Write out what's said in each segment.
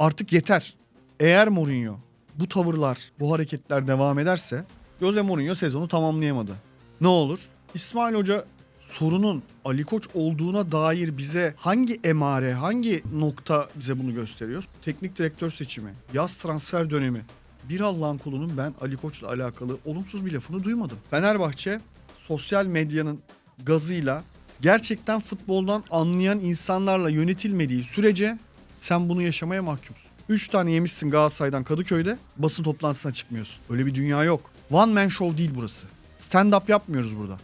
Artık yeter. Eğer Mourinho bu tavırlar, bu hareketler devam ederse Jose Mourinho sezonu tamamlayamadı. Ne olur? İsmail Hoca sorunun Ali Koç olduğuna dair bize hangi emare, hangi nokta bize bunu gösteriyor? Teknik direktör seçimi, yaz transfer dönemi. Bir Allah'ın kulunun ben Ali Koç'la alakalı olumsuz bir lafını duymadım. Fenerbahçe sosyal medyanın gazıyla gerçekten futboldan anlayan insanlarla yönetilmediği sürece sen bunu yaşamaya mahkumsun. 3 tane yemişsin Galatasaray'dan Kadıköy'de basın toplantısına çıkmıyorsun. Öyle bir dünya yok. One man show değil burası. Stand up yapmıyoruz burada.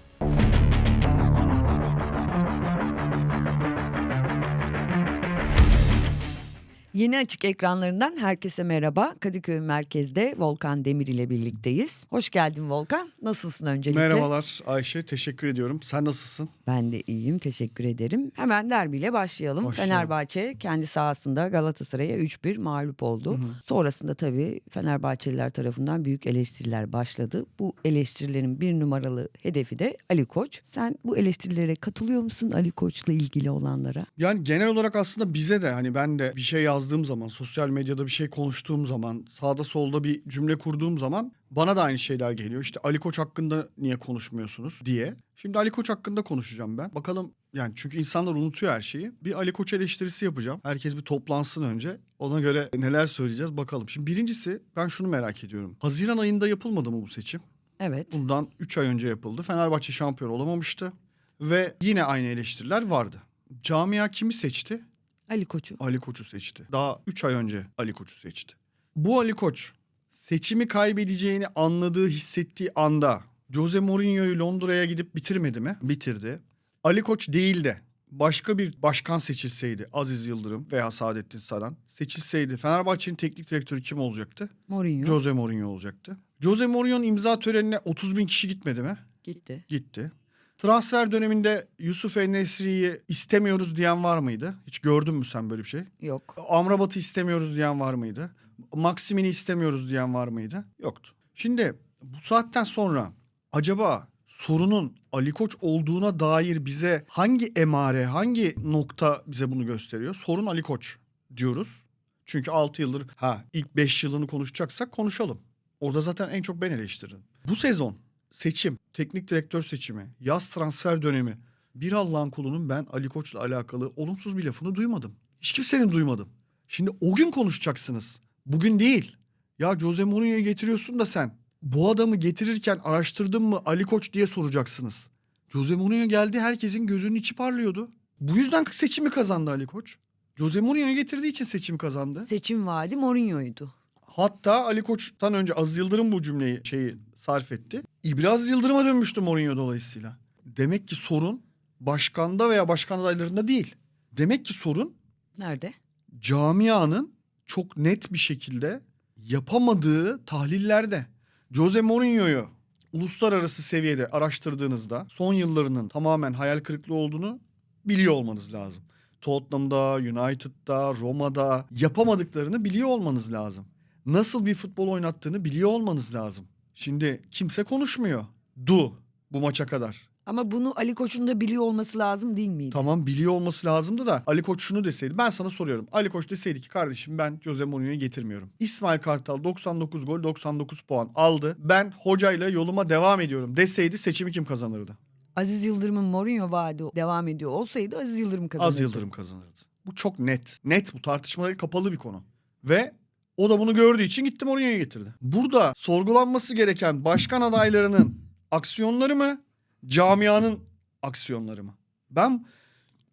Yeni açık ekranlarından herkese merhaba. Kadıköy merkezde Volkan Demir ile birlikteyiz. Hoş geldin Volkan. Nasılsın öncelikle? Merhabalar Ayşe teşekkür ediyorum. Sen nasılsın? Ben de iyiyim. Teşekkür ederim. Hemen derbiyle başlayalım. Başlayalım. Fenerbahçe kendi sahasında Galatasaray'a 3-1 mağlup oldu. Sonrasında tabii Fenerbahçeliler tarafından büyük eleştiriler başladı. Bu eleştirilerin bir numaralı hedefi de Ali Koç. Sen bu eleştirilere katılıyor musun Ali Koç'la ilgili olanlara? Yani genel olarak aslında bize de hani ben de bir şey yazdığım zaman, sosyal medyada bir şey konuştuğum zaman, sağda solda bir cümle kurduğum zaman bana da aynı şeyler geliyor. İşte Ali Koç hakkında niye konuşmuyorsunuz diye. Şimdi Ali Koç hakkında konuşacağım ben. Bakalım yani çünkü insanlar unutuyor her şeyi. Bir Ali Koç eleştirisi yapacağım. Herkes bir toplansın önce. Ona göre neler söyleyeceğiz bakalım. Şimdi birincisi ben şunu merak ediyorum. Haziran ayında yapılmadı mı bu seçim? Evet. Bundan 3 ay önce yapıldı. Fenerbahçe şampiyon olamamıştı. Ve yine aynı eleştiriler vardı. Camia kimi seçti? Ali Koç'u. Ali Koç'u seçti. Daha 3 ay önce Ali Koç'u seçti. Bu Ali Koç seçimi kaybedeceğini anladığı, hissettiği anda Jose Mourinho'yu Londra'ya gidip bitirmedi mi? Bitirdi. Ali Koç değil de başka bir başkan seçilseydi Aziz Yıldırım veya Saadettin Saran seçilseydi Fenerbahçe'nin teknik direktörü kim olacaktı? Mourinho Jose Mourinho olacaktı. Jose Mourinho'nun imza törenine 30 bin kişi gitmedi mi? gitti. Gitti. Transfer döneminde Yusuf Enesri'yi istemiyoruz diyen var mıydı? Hiç gördün mü sen böyle bir şey? Yok. Amrabat'ı istemiyoruz diyen var mıydı? Maksimin'i istemiyoruz diyen var mıydı? Yoktu. Şimdi bu saatten sonra acaba sorunun Ali Koç olduğuna dair bize hangi emare, hangi nokta bize bunu gösteriyor? Sorun Ali Koç diyoruz. Çünkü 6 yıldır ha ilk 5 yılını konuşacaksak konuşalım. Orada zaten en çok ben eleştirdim. Bu sezon seçim, teknik direktör seçimi, yaz transfer dönemi bir Allah'ın kulunun ben Ali Koç'la alakalı olumsuz bir lafını duymadım. Hiç kimsenin duymadım. Şimdi o gün konuşacaksınız. Bugün değil. Ya Jose Mourinho'yu getiriyorsun da sen bu adamı getirirken araştırdın mı Ali Koç diye soracaksınız. Jose Mourinho geldi herkesin gözünün içi parlıyordu. Bu yüzden seçimi kazandı Ali Koç. Jose Mourinho'yu getirdiği için seçimi kazandı. Seçim vaadi Mourinho'ydu. Hatta Ali Koç'tan önce Aziz Yıldırım bu cümleyi şeyi sarf etti. İbraz Yıldırım'a dönmüştü Mourinho dolayısıyla. Demek ki sorun başkanda veya başkan adaylarında değil. Demek ki sorun Nerede? camianın çok net bir şekilde yapamadığı tahlillerde. Jose Mourinho'yu uluslararası seviyede araştırdığınızda son yıllarının tamamen hayal kırıklığı olduğunu biliyor olmanız lazım. Tottenham'da, United'da, Roma'da yapamadıklarını biliyor olmanız lazım. Nasıl bir futbol oynattığını biliyor olmanız lazım. Şimdi kimse konuşmuyor. Du bu maça kadar. Ama bunu Ali Koç'un da biliyor olması lazım değil miydi? Tamam biliyor olması lazımdı da Ali Koç şunu deseydi. Ben sana soruyorum. Ali Koç deseydi ki kardeşim ben Jose Mourinho'yu getirmiyorum. İsmail Kartal 99 gol 99 puan aldı. Ben hocayla yoluma devam ediyorum deseydi seçimi kim kazanırdı? Aziz Yıldırım'ın Mourinho vaadi devam ediyor olsaydı Aziz Yıldırım kazanırdı. Az Yıldırım kazanırdı. Bu çok net. Net bu tartışmaları kapalı bir konu. Ve o da bunu gördüğü için gitti Mourinho'yu getirdi. Burada sorgulanması gereken başkan adaylarının aksiyonları mı? Camianın aksiyonları mı? Ben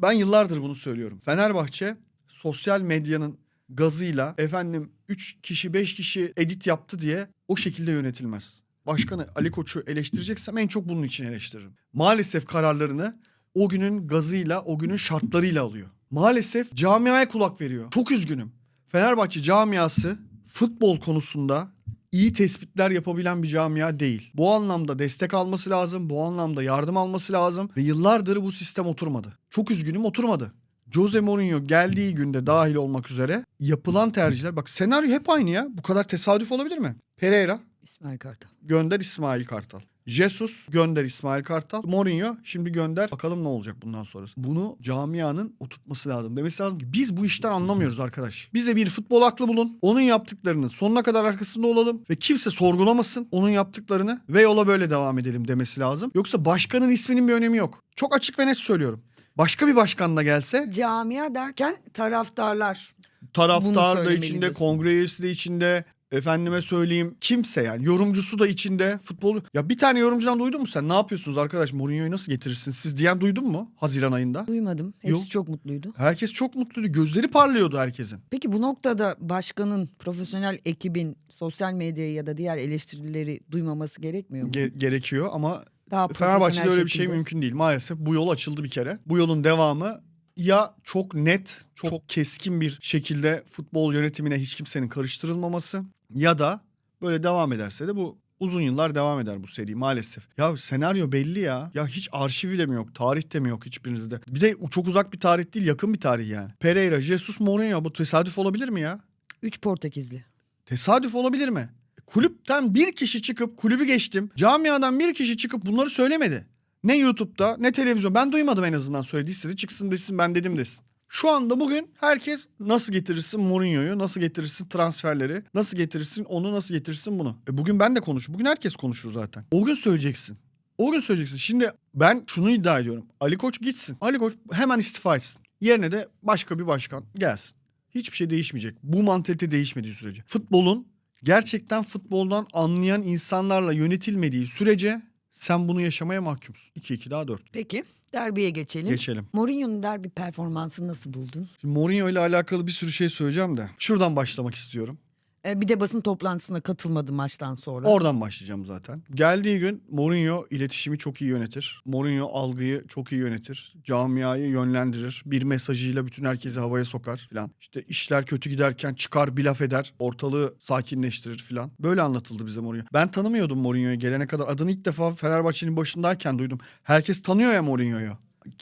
ben yıllardır bunu söylüyorum. Fenerbahçe sosyal medyanın gazıyla efendim 3 kişi 5 kişi edit yaptı diye o şekilde yönetilmez. Başkanı Ali Koç'u eleştireceksem en çok bunun için eleştiririm. Maalesef kararlarını o günün gazıyla, o günün şartlarıyla alıyor. Maalesef camiaya kulak veriyor. Çok üzgünüm. Fenerbahçe camiası futbol konusunda iyi tespitler yapabilen bir camia değil. Bu anlamda destek alması lazım, bu anlamda yardım alması lazım ve yıllardır bu sistem oturmadı. Çok üzgünüm oturmadı. Jose Mourinho geldiği günde dahil olmak üzere yapılan tercihler bak senaryo hep aynı ya. Bu kadar tesadüf olabilir mi? Pereira İsmail Kartal. gönder İsmail Kartal. Jesus gönder İsmail Kartal. Mourinho şimdi gönder. Bakalım ne olacak bundan sonrası. Bunu camianın oturtması lazım. Demesi lazım ki biz bu işten anlamıyoruz arkadaş. Bize bir futbol aklı bulun. Onun yaptıklarının sonuna kadar arkasında olalım. Ve kimse sorgulamasın onun yaptıklarını. Ve yola böyle devam edelim demesi lazım. Yoksa başkanın isminin bir önemi yok. Çok açık ve net söylüyorum. Başka bir başkan da gelse Camia derken taraftarlar. Taraftar da içinde, kongre üyesi de içinde, efendime söyleyeyim kimse yani yorumcusu da içinde futbol. Ya bir tane yorumcudan duydun mu sen? Ne yapıyorsunuz arkadaş? Mourinho'yu nasıl getirirsiniz siz diyen duydun mu Haziran ayında? Duymadım. Hepsi Yok. çok mutluydu. Herkes çok mutluydu. Gözleri parlıyordu herkesin. Peki bu noktada başkanın, profesyonel ekibin sosyal medyayı ya da diğer eleştirileri duymaması gerekmiyor mu? Ge- gerekiyor ama Daha Fenerbahçe'de öyle bir şey şekilde. mümkün değil. Maalesef bu yol açıldı bir kere. Bu yolun devamı ya çok net, çok, keskin bir şekilde futbol yönetimine hiç kimsenin karıştırılmaması ya da böyle devam ederse de bu uzun yıllar devam eder bu seri maalesef. Ya senaryo belli ya. Ya hiç arşivi de mi yok, tarih de mi yok hiçbirinizde? Bir de çok uzak bir tarih değil, yakın bir tarih yani. Pereira, Jesus, Mourinho bu tesadüf olabilir mi ya? Üç Portekizli. Tesadüf olabilir mi? Kulüpten bir kişi çıkıp kulübü geçtim. Camiadan bir kişi çıkıp bunları söylemedi. Ne YouTube'da ne televizyon. Ben duymadım en azından söylediyse de çıksın desin ben dedim desin. Şu anda bugün herkes nasıl getirirsin Mourinho'yu, nasıl getirirsin transferleri, nasıl getirirsin onu, nasıl getirirsin bunu. E bugün ben de konuşurum. Bugün herkes konuşur zaten. O gün söyleyeceksin. O gün söyleyeceksin. Şimdi ben şunu iddia ediyorum. Ali Koç gitsin. Ali Koç hemen istifa etsin. Yerine de başka bir başkan gelsin. Hiçbir şey değişmeyecek. Bu mantalite değişmediği sürece. Futbolun gerçekten futboldan anlayan insanlarla yönetilmediği sürece sen bunu yaşamaya mahkumsun. 2-2 daha 4. Peki derbiye geçelim. Geçelim. Mourinho'nun derbi performansını nasıl buldun? Şimdi Mourinho ile alakalı bir sürü şey söyleyeceğim de. Şuradan başlamak istiyorum. Ee, bir de basın toplantısına katılmadı maçtan sonra. Oradan başlayacağım zaten. Geldiği gün Mourinho iletişimi çok iyi yönetir. Mourinho algıyı çok iyi yönetir. Camiayı yönlendirir. Bir mesajıyla bütün herkesi havaya sokar filan. İşte işler kötü giderken çıkar bir laf eder. Ortalığı sakinleştirir filan. Böyle anlatıldı bize Mourinho. Ben tanımıyordum Mourinho'yu gelene kadar. Adını ilk defa Fenerbahçe'nin başındayken duydum. Herkes tanıyor ya Mourinho'yu.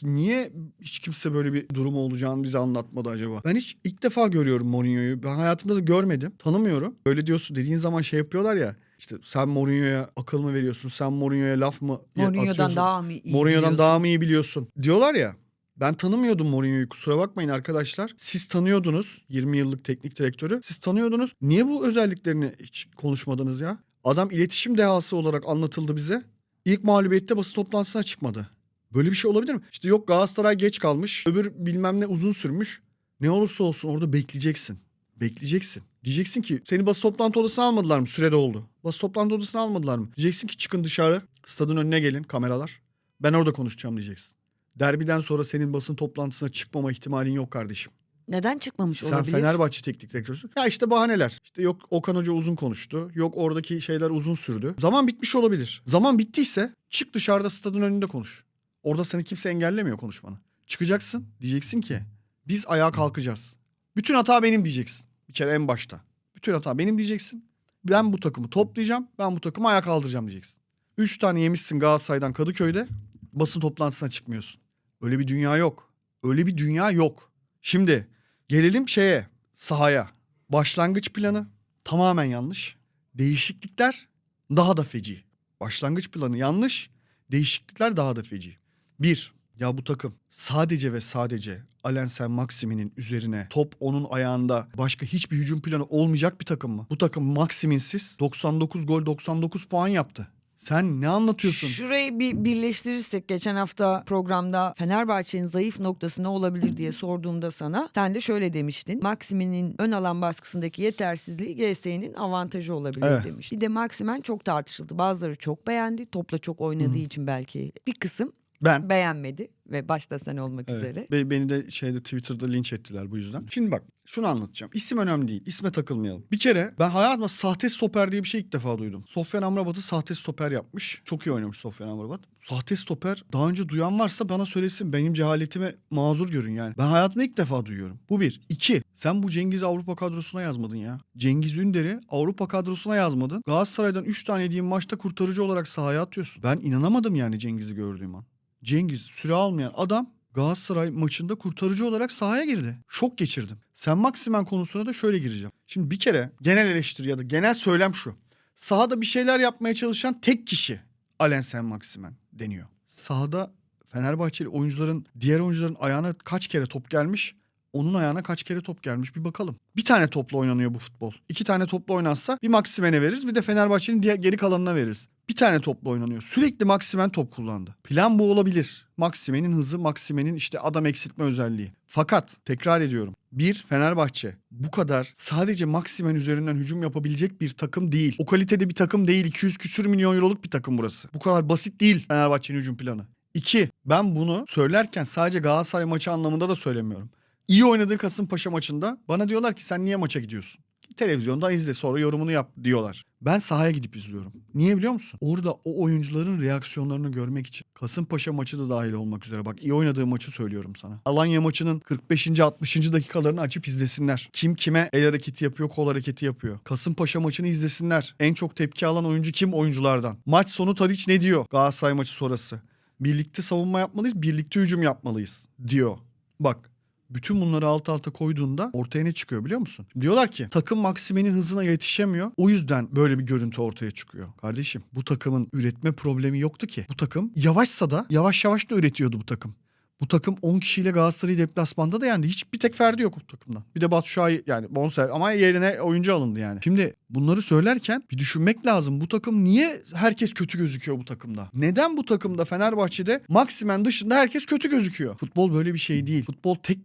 Niye hiç kimse böyle bir durum olacağını bize anlatmadı acaba? Ben hiç ilk defa görüyorum Mourinho'yu. Ben hayatımda da görmedim. Tanımıyorum. Öyle diyorsun dediğin zaman şey yapıyorlar ya. İşte sen Mourinho'ya akıl mı veriyorsun? Sen Mourinho'ya laf mı Mourinho'dan atıyorsun? daha mı iyi Mourinho'dan biliyorsun? daha mı iyi biliyorsun? Diyorlar ya. Ben tanımıyordum Mourinho'yu kusura bakmayın arkadaşlar. Siz tanıyordunuz 20 yıllık teknik direktörü. Siz tanıyordunuz. Niye bu özelliklerini hiç konuşmadınız ya? Adam iletişim dehası olarak anlatıldı bize. İlk mağlubiyette basın toplantısına çıkmadı. Böyle bir şey olabilir mi? İşte yok Galatasaray geç kalmış. Öbür bilmem ne uzun sürmüş. Ne olursa olsun orada bekleyeceksin. Bekleyeceksin. Diyeceksin ki seni basın toplantı odasına almadılar mı? Sürede oldu. Basın toplantı odasına almadılar mı? Diyeceksin ki çıkın dışarı. Stadın önüne gelin kameralar. Ben orada konuşacağım diyeceksin. Derbiden sonra senin basın toplantısına çıkmama ihtimalin yok kardeşim. Neden çıkmamış Sen olabilir? Fenerbahçe teknik direktörüsün. Ya işte bahaneler. İşte yok Okan Hoca uzun konuştu. Yok oradaki şeyler uzun sürdü. Zaman bitmiş olabilir. Zaman bittiyse çık dışarıda stadın önünde konuş. Orada seni kimse engellemiyor konuşmanı. Çıkacaksın diyeceksin ki biz ayağa kalkacağız. Bütün hata benim diyeceksin. Bir kere en başta. Bütün hata benim diyeceksin. Ben bu takımı toplayacağım. Ben bu takımı ayağa kaldıracağım diyeceksin. Üç tane yemişsin Galatasaray'dan Kadıköy'de. Basın toplantısına çıkmıyorsun. Öyle bir dünya yok. Öyle bir dünya yok. Şimdi gelelim şeye sahaya. Başlangıç planı tamamen yanlış. Değişiklikler daha da feci. Başlangıç planı yanlış. Değişiklikler daha da feci. Bir, ya bu takım sadece ve sadece Alensen Maximin'in üzerine top onun ayağında başka hiçbir hücum planı olmayacak bir takım mı? Bu takım Maximin'siz 99 gol 99 puan yaptı. Sen ne anlatıyorsun? Şurayı bir birleştirirsek geçen hafta programda Fenerbahçe'nin zayıf noktası ne olabilir diye sorduğumda sana sen de şöyle demiştin. Maksimin'in ön alan baskısındaki yetersizliği GS'nin avantajı olabilir Evet. demiş. Bir de Maksimen çok tartışıldı. Bazıları çok beğendi. Topla çok oynadığı için belki. Bir kısım Ben beğenmedi ve başta sen olmak Evet. üzere. Be- Beni de şeyde Twitter'da linç ettiler bu yüzden. Şimdi bak şunu anlatacağım. İsim önemli değil. İsme takılmayalım. Bir kere ben hayatımda sahte stoper diye bir şey ilk defa duydum. Sofyan Amrabat'ı sahte stoper yapmış. Çok iyi oynamış Sofyan Amrabat. Sahte stoper daha önce duyan varsa bana söylesin. Benim cehaletime mazur görün yani. Ben hayatımda ilk defa duyuyorum. Bu bir. İki. Sen bu Cengiz'i Avrupa kadrosuna yazmadın ya. Cengiz Ünder'i Avrupa kadrosuna yazmadın. Galatasaray'dan 3 tane yediğin maçta kurtarıcı olarak sahaya atıyorsun. Ben inanamadım yani Cengiz'i gördüğüm an. Cengiz süre almayan adam Galatasaray maçında kurtarıcı olarak sahaya girdi. Şok geçirdim. Sen Maksimen konusuna da şöyle gireceğim. Şimdi bir kere genel eleştiri ya da genel söylem şu. Sahada bir şeyler yapmaya çalışan tek kişi Alen Sen Maximen deniyor. Sahada Fenerbahçeli oyuncuların diğer oyuncuların ayağına kaç kere top gelmiş? Onun ayağına kaç kere top gelmiş bir bakalım. Bir tane topla oynanıyor bu futbol. İki tane topla oynansa bir Maximen'e veririz bir de Fenerbahçe'nin diğer geri kalanına veririz. Bir tane topla oynanıyor. Sürekli Maximen top kullandı. Plan bu olabilir. Maximen'in hızı, Maximen'in işte adam eksiltme özelliği. Fakat tekrar ediyorum. Bir Fenerbahçe bu kadar sadece Maximen üzerinden hücum yapabilecek bir takım değil. O kalitede bir takım değil. 200 küsür milyon euroluk bir takım burası. Bu kadar basit değil Fenerbahçe'nin hücum planı. İki, ben bunu söylerken sadece Galatasaray maçı anlamında da söylemiyorum. İyi oynadığı Kasımpaşa maçında bana diyorlar ki sen niye maça gidiyorsun? Televizyonda izle sonra yorumunu yap diyorlar. Ben sahaya gidip izliyorum. Niye biliyor musun? Orada o oyuncuların reaksiyonlarını görmek için. Kasımpaşa maçı da dahil olmak üzere. Bak iyi oynadığı maçı söylüyorum sana. Alanya maçının 45. 60. dakikalarını açıp izlesinler. Kim kime el hareketi yapıyor, kol hareketi yapıyor. Kasımpaşa maçını izlesinler. En çok tepki alan oyuncu kim oyunculardan? Maç sonu Tadiç ne diyor Galatasaray maçı sonrası? Birlikte savunma yapmalıyız, birlikte hücum yapmalıyız diyor. Bak bütün bunları alt alta koyduğunda ortaya ne çıkıyor biliyor musun? Diyorlar ki takım Maksime'nin hızına yetişemiyor. O yüzden böyle bir görüntü ortaya çıkıyor. Kardeşim bu takımın üretme problemi yoktu ki. Bu takım yavaşsa da yavaş yavaş da üretiyordu bu takım. Bu takım 10 kişiyle Galatasaray'ı deplasmanda da yendi. Hiçbir tek Ferdi yok bu takımdan. Bir de Batu Şahin yani bonservis ama yerine oyuncu alındı yani. Şimdi bunları söylerken bir düşünmek lazım. Bu takım niye herkes kötü gözüküyor bu takımda? Neden bu takımda Fenerbahçe'de Maximen dışında herkes kötü gözüküyor? Futbol böyle bir şey değil. Futbol tek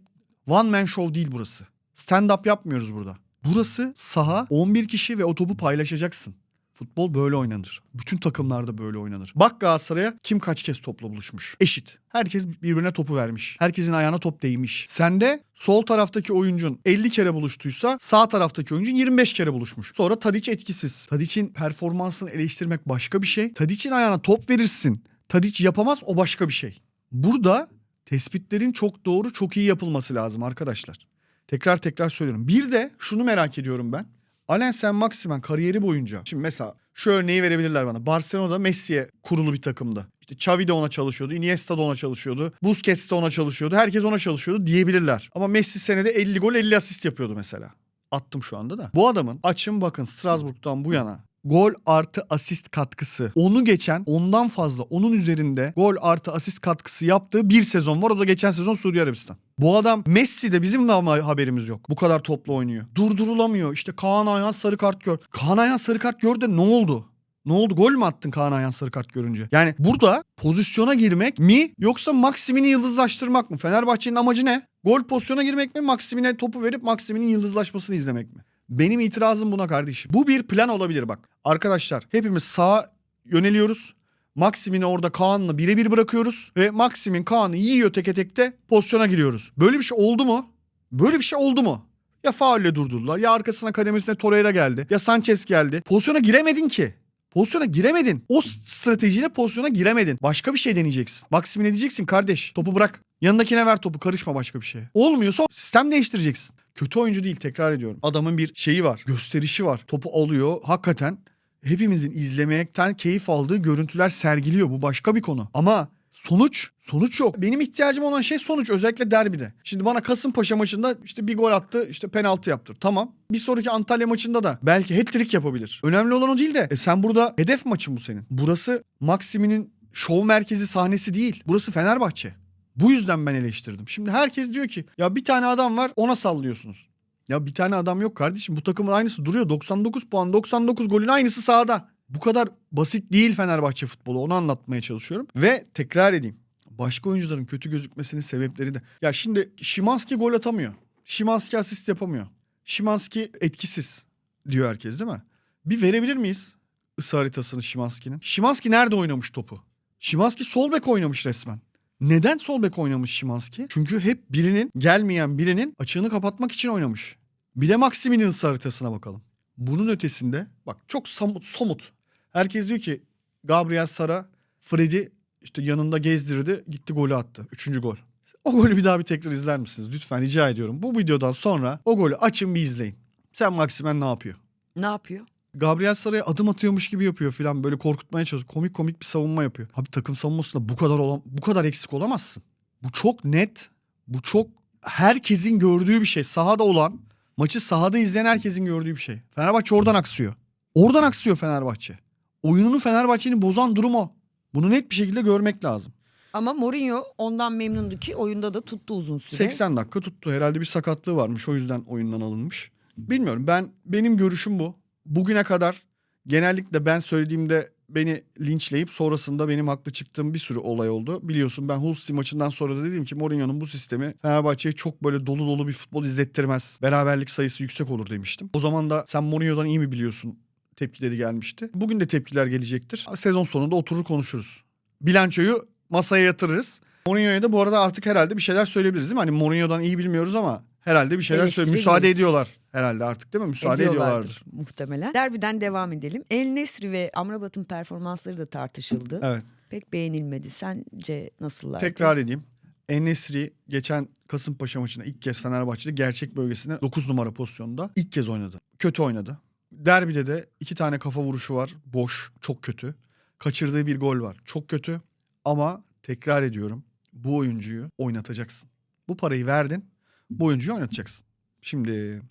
One man show değil burası. Stand up yapmıyoruz burada. Burası saha 11 kişi ve o topu paylaşacaksın. Futbol böyle oynanır. Bütün takımlarda böyle oynanır. Bak Galatasaray'a kim kaç kez topla buluşmuş. Eşit. Herkes birbirine topu vermiş. Herkesin ayağına top değmiş. Sende sol taraftaki oyuncun 50 kere buluştuysa sağ taraftaki oyuncun 25 kere buluşmuş. Sonra Tadiç etkisiz. Tadiç'in performansını eleştirmek başka bir şey. Tadiç'in ayağına top verirsin. Tadiç yapamaz o başka bir şey. Burada tespitlerin çok doğru, çok iyi yapılması lazım arkadaşlar. Tekrar tekrar söylüyorum. Bir de şunu merak ediyorum ben. Alen Sen Maximen kariyeri boyunca. Şimdi mesela şu örneği verebilirler bana. Barcelona'da Messi'ye kurulu bir takımda. İşte Xavi de ona çalışıyordu, Iniesta da ona çalışıyordu, Busquets de ona çalışıyordu, herkes ona çalışıyordu diyebilirler. Ama Messi senede 50 gol 50 asist yapıyordu mesela. Attım şu anda da. Bu adamın açın bakın Strasbourg'dan bu yana gol artı asist katkısı. Onu geçen ondan fazla onun üzerinde gol artı asist katkısı yaptığı bir sezon var. O da geçen sezon Suudi Arabistan. Bu adam Messi de bizim de ama haberimiz yok. Bu kadar toplu oynuyor. Durdurulamıyor. İşte Kaan Ayhan sarı kart gör. Kaan Ayhan sarı kart gördü de ne oldu? Ne oldu? Gol mü attın Kaan Ayhan sarı kart görünce? Yani burada pozisyona girmek mi yoksa Maksimini yıldızlaştırmak mı? Fenerbahçe'nin amacı ne? Gol pozisyona girmek mi? Maksimine topu verip Maksiminin yıldızlaşmasını izlemek mi? Benim itirazım buna kardeşim. Bu bir plan olabilir bak. Arkadaşlar hepimiz sağa yöneliyoruz. Maksimini orada Kaan'la birebir bırakıyoruz. Ve Maksimin Kaan'ı yiyor teke tekte pozisyona giriyoruz. Böyle bir şey oldu mu? Böyle bir şey oldu mu? Ya faulle durdurdular ya arkasına kademesine Torreira geldi. Ya Sanchez geldi. Pozisyona giremedin ki. Pozisyona giremedin. O stratejiyle pozisyona giremedin. Başka bir şey deneyeceksin. Maksimine diyeceksin kardeş topu bırak. Yanındakine ver topu karışma başka bir şeye. Olmuyorsa sistem değiştireceksin. Kötü oyuncu değil tekrar ediyorum. Adamın bir şeyi var. Gösterişi var. Topu alıyor. Hakikaten hepimizin izlemekten keyif aldığı görüntüler sergiliyor. Bu başka bir konu. Ama sonuç sonuç yok. Benim ihtiyacım olan şey sonuç özellikle derbide. Şimdi bana Kasımpaşa maçında işte bir gol attı işte penaltı yaptı. Tamam. Bir sonraki Antalya maçında da belki hat-trick yapabilir. Önemli olan o değil de e sen burada hedef maçın bu senin. Burası Maksimi'nin şov merkezi sahnesi değil. Burası Fenerbahçe. Bu yüzden ben eleştirdim. Şimdi herkes diyor ki ya bir tane adam var ona sallıyorsunuz. Ya bir tane adam yok kardeşim. Bu takımın aynısı duruyor. 99 puan, 99 golün aynısı sahada. Bu kadar basit değil Fenerbahçe futbolu. Onu anlatmaya çalışıyorum. Ve tekrar edeyim. Başka oyuncuların kötü gözükmesinin sebepleri de. Ya şimdi Şimanski gol atamıyor. Şimanski asist yapamıyor. Şimanski etkisiz diyor herkes değil mi? Bir verebilir miyiz ısı haritasını Şimanski'nin? Şimanski nerede oynamış topu? Şimanski sol bek oynamış resmen. Neden sol bek oynamış Şimanski? Çünkü hep birinin gelmeyen birinin açığını kapatmak için oynamış. Bir de Maksimin'in ısı haritasına bakalım. Bunun ötesinde bak çok somut, somut. Herkes diyor ki Gabriel Sara Fred'i işte yanında gezdirdi gitti golü attı. Üçüncü gol. O golü bir daha bir tekrar izler misiniz? Lütfen rica ediyorum. Bu videodan sonra o golü açın bir izleyin. Sen Maksimen ne yapıyor? Ne yapıyor? Gabriel Sara'ya adım atıyormuş gibi yapıyor filan böyle korkutmaya çalışıyor. Komik komik bir savunma yapıyor. Abi takım savunmasında bu kadar olan bu kadar eksik olamazsın. Bu çok net. Bu çok herkesin gördüğü bir şey. Sahada olan, maçı sahada izleyen herkesin gördüğü bir şey. Fenerbahçe oradan aksıyor. Oradan aksıyor Fenerbahçe. Oyununu Fenerbahçe'nin bozan durum o. Bunu net bir şekilde görmek lazım. Ama Mourinho ondan memnundu ki oyunda da tuttu uzun süre. 80 dakika tuttu. Herhalde bir sakatlığı varmış. O yüzden oyundan alınmış. Bilmiyorum. Ben benim görüşüm bu. Bugüne kadar genellikle ben söylediğimde beni linçleyip sonrasında benim haklı çıktığım bir sürü olay oldu. Biliyorsun ben Hull City maçından sonra da dedim ki Mourinho'nun bu sistemi Fenerbahçe'ye çok böyle dolu dolu bir futbol izlettirmez. Beraberlik sayısı yüksek olur demiştim. O zaman da sen Mourinho'dan iyi mi biliyorsun tepkileri gelmişti. Bugün de tepkiler gelecektir. Sezon sonunda oturur konuşuruz. Bilançoyu masaya yatırırız. Mourinho'ya da bu arada artık herhalde bir şeyler söyleyebiliriz değil mi? Hani Mourinho'dan iyi bilmiyoruz ama herhalde bir şeyler söyle müsaade ediyorlar herhalde artık değil mi? Müsaade ediyorlardır. muhtemelen. Derbiden devam edelim. El Nesri ve Amrabat'ın performansları da tartışıldı. Evet. Pek beğenilmedi. Sence nasıllar? Tekrar edeyim. Enesri geçen Kasımpaşa maçında ilk kez Fenerbahçe'de gerçek bölgesine 9 numara pozisyonda ilk kez oynadı. Kötü oynadı. Derbide de iki tane kafa vuruşu var. Boş, çok kötü. Kaçırdığı bir gol var. Çok kötü. Ama tekrar ediyorum. Bu oyuncuyu oynatacaksın. Bu parayı verdin. Bu oyuncuyu oynatacaksın. Şimdi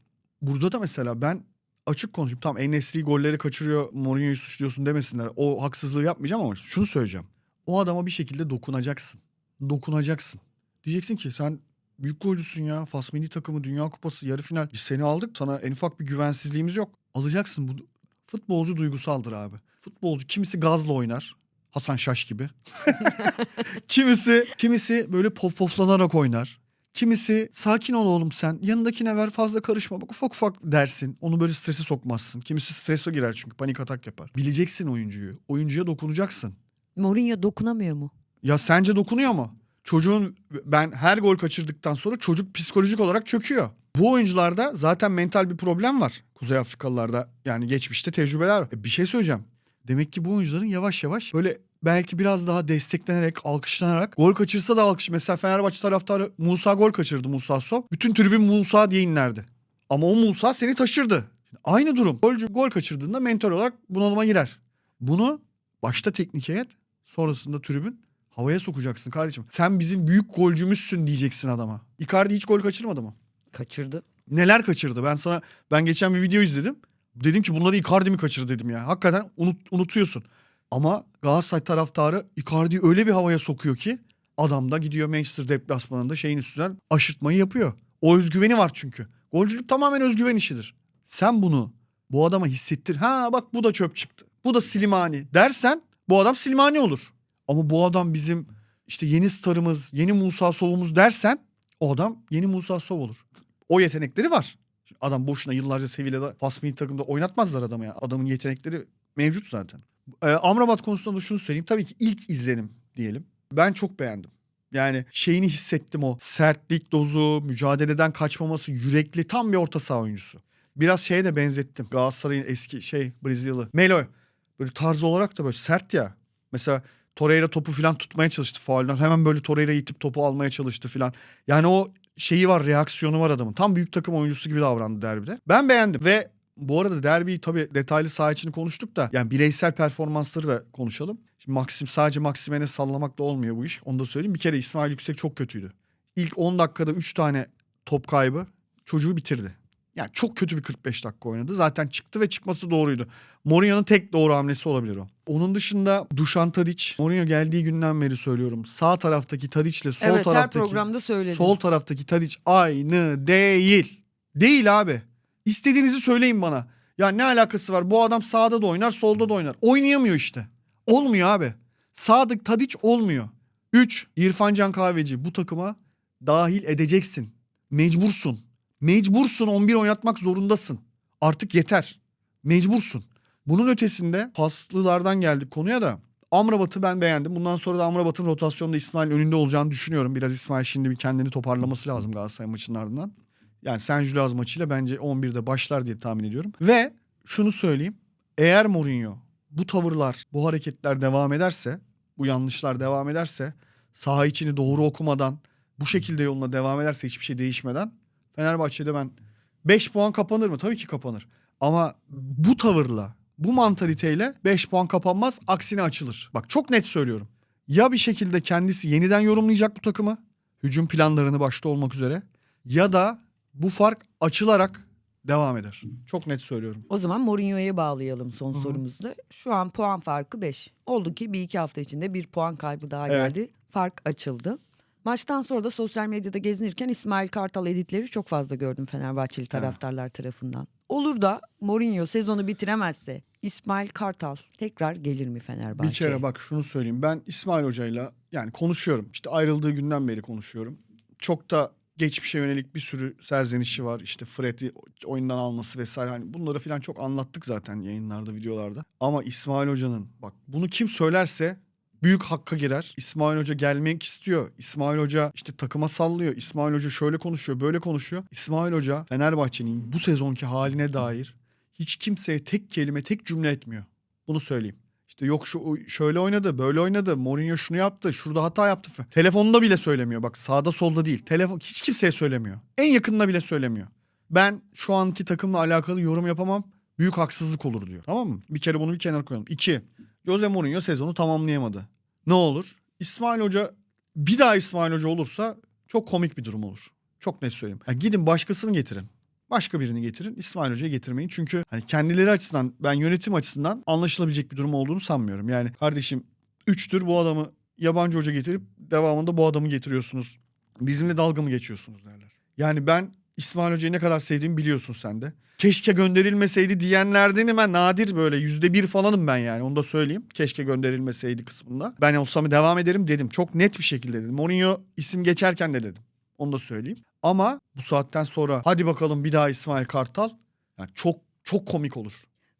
burada da mesela ben açık konuşayım. Tamam Enesri golleri kaçırıyor. Mourinho'yu suçluyorsun demesinler. O haksızlığı yapmayacağım ama şunu söyleyeceğim. O adama bir şekilde dokunacaksın. Dokunacaksın. Diyeceksin ki sen büyük golcüsün ya. Fas milli takımı, Dünya Kupası, yarı final. Biz seni aldık. Sana en ufak bir güvensizliğimiz yok. Alacaksın. Bu futbolcu duygusaldır abi. Futbolcu kimisi gazla oynar. Hasan Şaş gibi. kimisi kimisi böyle pof poflanarak oynar. Kimisi sakin ol oğlum sen. Yanındakine ver fazla karışma. Bak ufak ufak dersin. Onu böyle strese sokmazsın. Kimisi strese girer çünkü panik atak yapar. Bileceksin oyuncuyu. Oyuncuya dokunacaksın. Mourinho dokunamıyor mu? Ya sence dokunuyor mu? Çocuğun ben her gol kaçırdıktan sonra çocuk psikolojik olarak çöküyor. Bu oyuncularda zaten mental bir problem var. Kuzey Afrikalılarda yani geçmişte tecrübeler var. E, Bir şey söyleyeceğim. Demek ki bu oyuncuların yavaş yavaş böyle belki biraz daha desteklenerek, alkışlanarak gol kaçırsa da alkış. Mesela Fenerbahçe taraftarı Musa gol kaçırdı Musa Sov. Bütün tribün Musa diye inlerdi. Ama o Musa seni taşırdı. Aynı durum. Golcü gol kaçırdığında mental olarak bunalıma girer. Bunu başta teknik heyet sonrasında tribün havaya sokacaksın kardeşim. Sen bizim büyük golcümüzsün diyeceksin adama. Icardi hiç gol kaçırmadı mı? Kaçırdı. Neler kaçırdı? Ben sana ben geçen bir video izledim. Dedim ki bunları Icardi mi kaçırdı dedim ya. Hakikaten unut, unutuyorsun. Ama Galatasaray taraftarı Icardi'yi öyle bir havaya sokuyor ki adam da gidiyor Manchester deplasmanında şeyin üstünden aşırtmayı yapıyor. O özgüveni var çünkü. Golcülük tamamen özgüven işidir. Sen bunu bu adama hissettir. Ha bak bu da çöp çıktı. Bu da Silimani dersen bu adam Silimani olur. Ama bu adam bizim işte yeni starımız, yeni Musa Sov'umuz dersen o adam yeni Musa Sov olur. O yetenekleri var. Adam boşuna yıllarca Sevilla'da Fas milli takımda oynatmazlar adamı ya. Adamın yetenekleri mevcut zaten. Ee, Amrabat konusunda da şunu söyleyeyim. Tabii ki ilk izlenim diyelim. Ben çok beğendim. Yani şeyini hissettim o. Sertlik dozu, mücadeleden kaçmaması, yürekli tam bir orta saha oyuncusu. Biraz şeye de benzettim. Galatasaray'ın eski şey Brezilyalı. Melo. Böyle tarz olarak da böyle sert ya. Mesela Torreira topu falan tutmaya çalıştı faulden. Hemen böyle Torreira'yı itip topu almaya çalıştı falan. Yani o şeyi var, reaksiyonu var adamın. Tam büyük takım oyuncusu gibi davrandı derbide. Ben beğendim ve bu arada derbiyi tabii detaylı saha içini konuştuk da yani bireysel performansları da konuşalım. Şimdi Maxim sadece Maximen'e sallamak da olmuyor bu iş. Onu da söyleyeyim. Bir kere İsmail Yüksek çok kötüydü. İlk 10 dakikada 3 tane top kaybı çocuğu bitirdi. Yani çok kötü bir 45 dakika oynadı. Zaten çıktı ve çıkması doğruydu. Mourinho'nun tek doğru hamlesi olabilir o. Onun dışında Dušan Tadic, Mourinho geldiği günden beri söylüyorum. Sağ taraftaki Tadic ile sol evet her taraftaki programda söyledim. sol taraftaki Tadic aynı değil. Değil abi. İstediğinizi söyleyin bana. Ya ne alakası var? Bu adam sağda da oynar, solda da oynar. Oynayamıyor işte. Olmuyor abi. Sağda Tadic olmuyor. 3. İrfan Can Kahveci bu takıma dahil edeceksin. Mecbursun. Mecbursun 11 oynatmak zorundasın. Artık yeter. Mecbursun. Bunun ötesinde paslılardan geldik konuya da Amrabat'ı ben beğendim. Bundan sonra da Amrabat'ın rotasyonda İsmail önünde olacağını düşünüyorum. Biraz İsmail şimdi bir kendini toparlaması lazım Galatasaray maçının ardından. Yani San Juliaz maçıyla bence 11'de başlar diye tahmin ediyorum. Ve şunu söyleyeyim. Eğer Mourinho bu tavırlar, bu hareketler devam ederse, bu yanlışlar devam ederse, saha içini doğru okumadan, bu şekilde yoluna devam ederse hiçbir şey değişmeden Fenerbahçe'de ben 5 puan kapanır mı? Tabii ki kapanır. Ama bu tavırla, bu mantaliteyle 5 puan kapanmaz, aksine açılır. Bak çok net söylüyorum. Ya bir şekilde kendisi yeniden yorumlayacak bu takımı, hücum planlarını başta olmak üzere ya da bu fark açılarak devam eder. Çok net söylüyorum. O zaman Mourinho'ya bağlayalım son Hı hı. sorumuzda. Şu an puan farkı 5. Oldu ki bir iki hafta içinde bir puan kaybı daha Evet. geldi. Fark açıldı. Maçtan sonra da sosyal medyada gezinirken İsmail Kartal editleri çok fazla gördüm Fenerbahçeli taraftarlar tarafından. Olur da Mourinho sezonu bitiremezse İsmail Kartal tekrar gelir mi Fenerbahçe'ye? Bir kere bak şunu söyleyeyim. Ben İsmail Hoca'yla yani konuşuyorum. İşte ayrıldığı günden beri konuşuyorum. Çok da geçmişe yönelik bir sürü serzenişi var. İşte Fred'i oyundan alması vesaire. Hani bunları falan çok anlattık zaten yayınlarda, videolarda. Ama İsmail Hoca'nın bak bunu kim söylerse büyük hakka girer. İsmail Hoca gelmek istiyor. İsmail Hoca işte takıma sallıyor. İsmail Hoca şöyle konuşuyor, böyle konuşuyor. İsmail Hoca Fenerbahçe'nin bu sezonki haline dair hiç kimseye tek kelime, tek cümle etmiyor. Bunu söyleyeyim. İşte yok şu şöyle oynadı, böyle oynadı. Mourinho şunu yaptı, şurada hata yaptı. falan. Telefonunda bile söylemiyor. Bak sağda solda değil. Telefon hiç kimseye söylemiyor. En yakınına bile söylemiyor. Ben şu anki takımla alakalı yorum yapamam. Büyük haksızlık olur diyor. Tamam mı? Bir kere bunu bir kenara koyalım. İki. Jose Mourinho sezonu tamamlayamadı. Ne olur? İsmail Hoca bir daha İsmail Hoca olursa çok komik bir durum olur. Çok net söyleyeyim. Ya gidin başkasını getirin. Başka birini getirin. İsmail Hoca'yı getirmeyin. Çünkü hani kendileri açısından ben yönetim açısından anlaşılabilecek bir durum olduğunu sanmıyorum. Yani kardeşim üçtür bu adamı yabancı hoca getirip devamında bu adamı getiriyorsunuz. Bizimle dalga mı geçiyorsunuz derler. Yani ben İsmail Hoca'yı ne kadar sevdiğimi biliyorsun sen de. Keşke gönderilmeseydi diyenlerdenim ben nadir böyle yüzde bir falanım ben yani onu da söyleyeyim. Keşke gönderilmeseydi kısmında. Ben olsam devam ederim dedim. Çok net bir şekilde dedim. Mourinho isim geçerken de dedim. Onu da söyleyeyim. Ama bu saatten sonra hadi bakalım bir daha İsmail Kartal. Yani çok çok komik olur.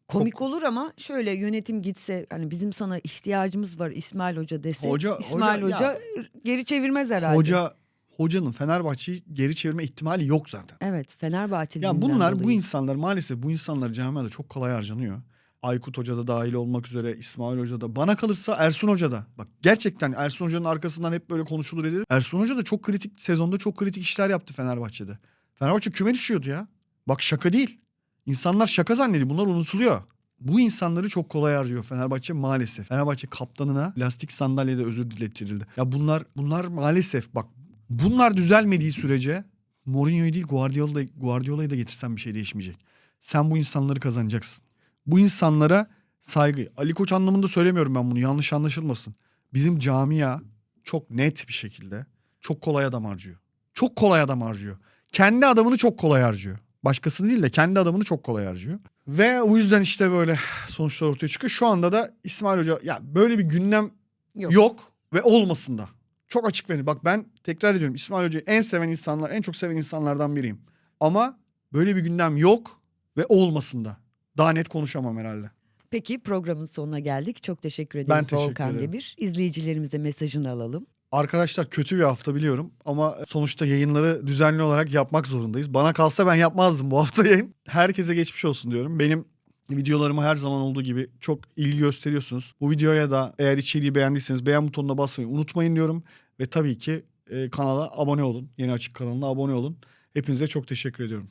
Komik olur ama şöyle yönetim gitse hani bizim sana ihtiyacımız var İsmail Hoca dese Hoca- İsmail hoca- Hoca, ya- geri çevirmez herhalde. Hoca hocanın Fenerbahçe'yi geri çevirme ihtimali yok zaten. Evet Fenerbahçe Ya bunlar bu dolayı. insanlar maalesef bu insanlar camiada çok kolay harcanıyor. Aykut Hoca da dahil olmak üzere İsmail Hoca da. Bana kalırsa Ersun Hoca da. Bak gerçekten Ersun Hoca'nın arkasından hep böyle konuşulur edilir. Ersun Hoca da çok kritik sezonda çok kritik işler yaptı Fenerbahçe'de. Fenerbahçe küme düşüyordu ya. Bak şaka değil. İnsanlar şaka zannediyor. Bunlar unutuluyor. Bu insanları çok kolay harcıyor Fenerbahçe maalesef. Fenerbahçe kaptanına plastik sandalyede özür dilettirildi. Ya bunlar bunlar maalesef bak bunlar düzelmediği sürece Mourinho'yu değil Guardiola'yı, Guardiola'yı da getirsen bir şey değişmeyecek. Sen bu insanları kazanacaksın. Bu insanlara saygı. Ali Koç anlamında söylemiyorum ben bunu yanlış anlaşılmasın. Bizim camia çok net bir şekilde çok kolay adam harcıyor. Çok kolay adam harcıyor. Kendi adamını çok kolay harcıyor. Başkasını değil de kendi adamını çok kolay harcıyor. Ve o yüzden işte böyle sonuçlar ortaya çıkıyor. Şu anda da İsmail Hoca ya böyle bir gündem Yok. yok, ve olmasın da. Çok açık verin. Bak ben tekrar ediyorum İsmail Hoca'yı en seven insanlar, en çok seven insanlardan biriyim. Ama böyle bir gündem yok ve olmasın da. Daha net konuşamam herhalde. Peki programın sonuna geldik. Çok teşekkür ederiz Ben teşekkür Volkan ederim. Demir. İzleyicilerimize mesajını alalım. Arkadaşlar kötü bir hafta biliyorum ama sonuçta yayınları düzenli olarak yapmak zorundayız. Bana kalsa ben yapmazdım bu hafta yayın. Herkese geçmiş olsun diyorum. Benim videolarıma her zaman olduğu gibi çok ilgi gösteriyorsunuz. Bu videoya da eğer içeriği beğendiyseniz beğen butonuna basmayı unutmayın diyorum. Ve tabii ki e, kanala abone olun. Yeni Açık kanalına abone olun. Hepinize çok teşekkür ediyorum.